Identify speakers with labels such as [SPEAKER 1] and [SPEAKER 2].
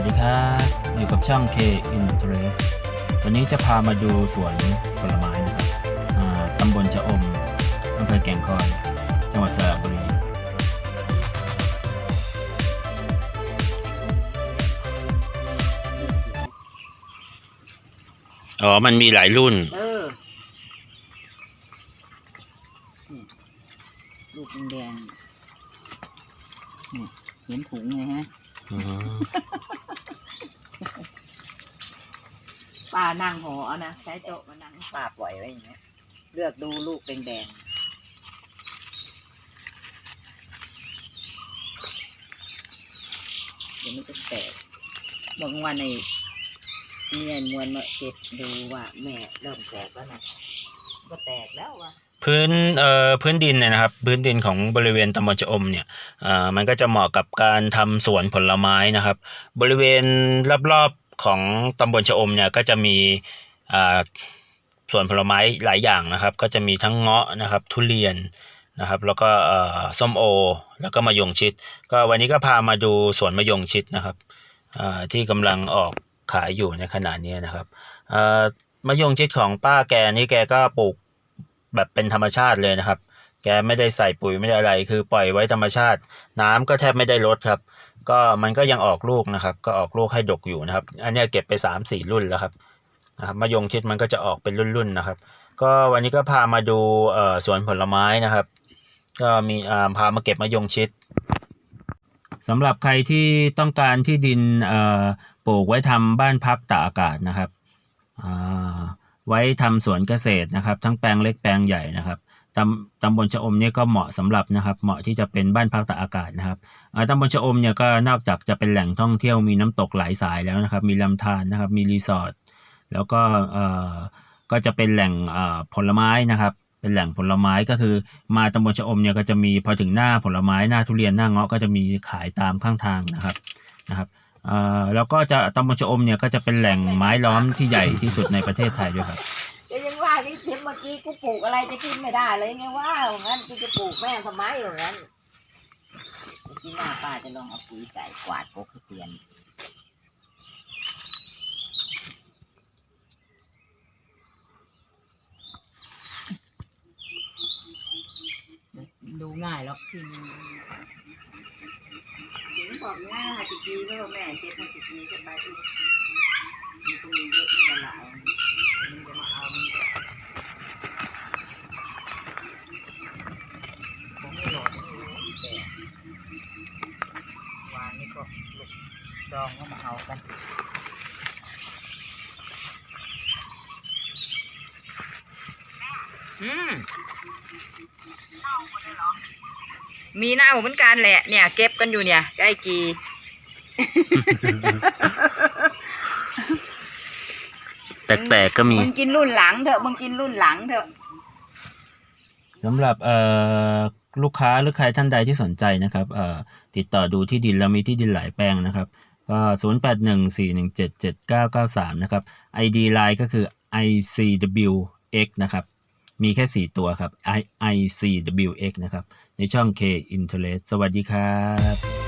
[SPEAKER 1] บอยู่กับช่อง K Interest วันนี้จะพามาดูสวนผลไม้นะครับอ่าตำบลชะอมอำเภอแก่งคอย จังหวัดสระบุรี อ๋อ มันมีหลายรุ่น
[SPEAKER 2] เออนี่ลูกแดงๆนี่เห็นถุงเลยฮะ ป้านั่งหอเอานะใช้โต๊ะมานั่งป้าปล่อยไว้อย่างเงี้ยเลือกดูลูกแดงๆเดี๋ยวมันจะแตกบางวันในเนี่ยมวนมาเก็บดูว่าแม่เริ่มแตกแล้วนะก็แตกแล้วว่ะ
[SPEAKER 1] พื้นเอ่อพื้นดินเนี่ยนะครับ พื้นดินของบริเวณตำบลชะอมเนี่ยเอ่อมันก็จะเหมาะกับการทำสวนผลไม้นะครับ บริเวณรอบๆ ของตำบลชะอมเนี่ยก็จะมีอ่าสวนผลไม้หลายอย่างนะครับ ก็จะมีทั้งเงาะนะครับทุเรียนนะครับ แล้วก็อ่อส้มโอ แล้วก็มะยงชิด ก็วันนี้ก็พามาดูสวนมะยงชิดนะครับอ่าที่กำลังออกขายอยู่ในขณะนี้นะครับอ่อมะยงชิดของป้าแกนี่แกก็ปลูกแบบเป็นธรรมชาติเลยนะครับ แกไม่ได้ใส่ปุ๋ยไม่ได้อะไร คือปล่อยไว้ธรรมชาติ น้ำก็แทบไม่ได้ลดครับ ก็มันก็ยังออกลูกนะครับ ก็ออกลูกให้ดกอยู่นะครับ อันนี้เก็บไปสามสี่รุ่นแล้วครับนะครับมะยงชิดมันก็จะออกเป็นรุ่นๆนะครับ ก็วันนี้ก็พามาดูเอ่อสวนผลไม้นะครับ ก็มีอ่าพามาเก็บมะยงชิดสำหรับใครที่ต้องการที่ดินเอ่อปลูกไว้ทำบ้านพักตากอากาศนะครับไว้ทำสวนเกษตรนะครับ ทั้งแปลงเล็กแปลงใหญ่นะครับ ตำตำบลชะอมเนี่ยก็เหมาะสำหรับนะครับ เหมาะที่จะเป็นบ้านพักตากอากาศนะครับอาตำบลชะอมเนี่ยก็นอกจากจะเป็นแหล่งท่องเที่ยวมีน้ำตกหลายสายแล้วนะครับ มีลำธารนะครับ มีรีสอร์ทแล้วก็เอ่อก็จะเป็นแหล่งเอ่อผลไม้นะครับ เป็นแหล่งผลไม้ก็คือ มาตำบลชะอมเนี่ยก็จะมีพอถึงหน้าผลไม้หน้าทุเรียนหน้าเงาะก็จะมีขายตามข้างทางนะครับนะครับเอ่อแล้วก็จะตำบลชะอมเนี่ยก็จะเป็นแหล่งไม้ล้อมที่ใหญ่ที่สุดในประเทศไทยด้วยครับ
[SPEAKER 2] ที่เทปเมื่อกี้กูปลูกอะไรจะกินไม่ได้เลยไงว่าอย่างนั้นกูจะปลูกแม่งทำไมอย่างนั้นเมื่อกี้หน้าป้าจะลองเอาปุ๋ยใส่กวาดกกให้เปลี่ยนดูง่ายหรอกที่นี่ถึงบอกง่ายจิกีก็แม่เจ็บมาจิกีก็ไปอีกมันก็มีเยอะมันหลายมันจะมาเอามันก็ผมไม่หลอดแต่วานนี่ก็ ลูกดองก็มาเอากันอืมมีเน่าเหมือนกันแหละ เนี่ย เก็บกันอยู่เนี่ยใกล้กี
[SPEAKER 1] แปลกๆก็มี
[SPEAKER 2] มึงกินรุ่นหลังเถอะมึงกินรุ่นหลังเถอะ
[SPEAKER 1] สำหรับเอ่อ ลูกค้าหรือใครท่านใดที่สนใจนะครับเอ่อติดต่อดูที่ดินเรามีที่ดินหลายแปลงนะครับก็0 8 1 4 1 7 7 9 9 3 นะครับ ID Line ก็คือ ICWX นะครับ มีแค่ 4 ตัวครับ I ICWX นะครับ ในช่อง K Interest สวัสดีครับ